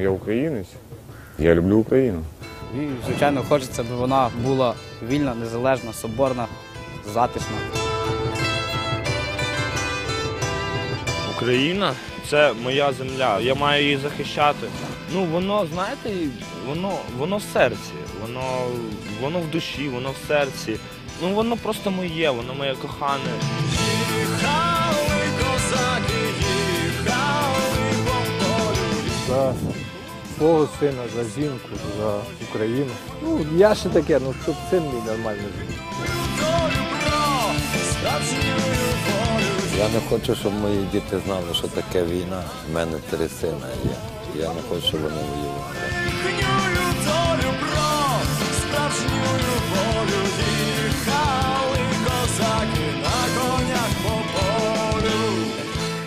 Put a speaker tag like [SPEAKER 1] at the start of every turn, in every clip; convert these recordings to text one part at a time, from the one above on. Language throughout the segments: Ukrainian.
[SPEAKER 1] Я українець. Я люблю Україну.
[SPEAKER 2] І, звичайно, хочеться, щоб вона була вільна, незалежна, соборна, затишна.
[SPEAKER 3] Україна це моя земля. Я маю її захищати. Ну воно, знаєте, воно, воно в серці, воно, воно в душі, воно в серці. Ну воно просто моє, воно моє кохане.
[SPEAKER 4] Свого сина, за жінку, за Україну. Ну, я ще таке, ну щоб син мій нормально жив.
[SPEAKER 5] Я не хочу, щоб мої діти знали, що таке війна. У мене три сина є. Я не хочу, щоб вони воювали.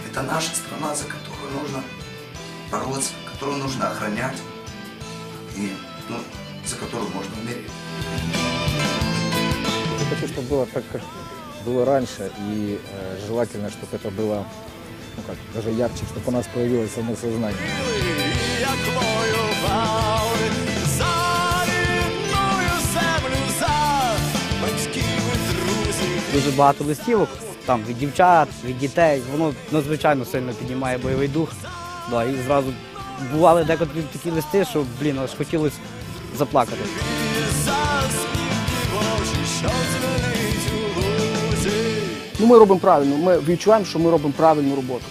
[SPEAKER 6] Это наша страна, за которую нужно бороться, которую нужно охранять и ну, за которую можно умереть.
[SPEAKER 7] Я хочу, чтобы было так, как было раньше, и э, желательно, чтобы это было ну как, даже ярче, чтобы у нас появилось самосознание.
[SPEAKER 2] Дуже багато листівок там від дівчат, від дітей. Воно надзвичайно сильно піднімає бойовий дух. Да, і зразу бували декотрі такі листи, що блін, аж хотілося заплакати.
[SPEAKER 8] Ну, ми робимо правильно. Ми відчуваємо, що ми робимо правильну роботу.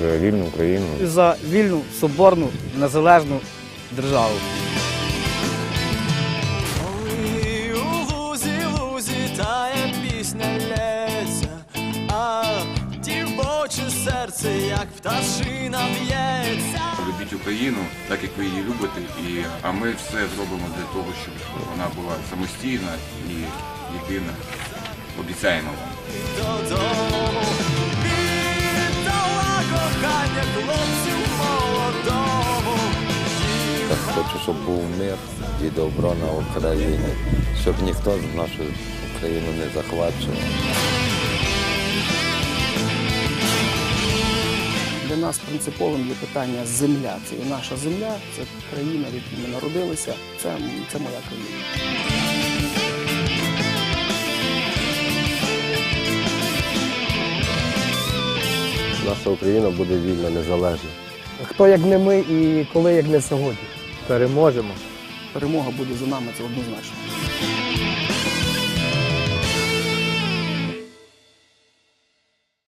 [SPEAKER 1] За вільну Україну.
[SPEAKER 2] За вільну, соборну, незалежну державу.
[SPEAKER 9] Дівоче серце, як пташина б'ється.
[SPEAKER 10] Любіть Україну, так як ви її любите, і, а ми все зробимо для того, щоб вона була самостійна і єдина. Обіцяємо вам.
[SPEAKER 9] Додому віддала кохання хлопцю молодому.
[SPEAKER 5] Так хочу, щоб був мир і добро на Україні, щоб ніхто з нашу Україну не захвачував.
[SPEAKER 8] Для нас принциповим є питання земля. Це і наша земля, це країна, в якій ми народилися. Це, це моя країна.
[SPEAKER 4] Наша Україна буде вільна, незалежна.
[SPEAKER 8] Хто як не ми і коли як не сьогодні.
[SPEAKER 4] Переможемо.
[SPEAKER 8] Перемога буде за нами, це однозначно.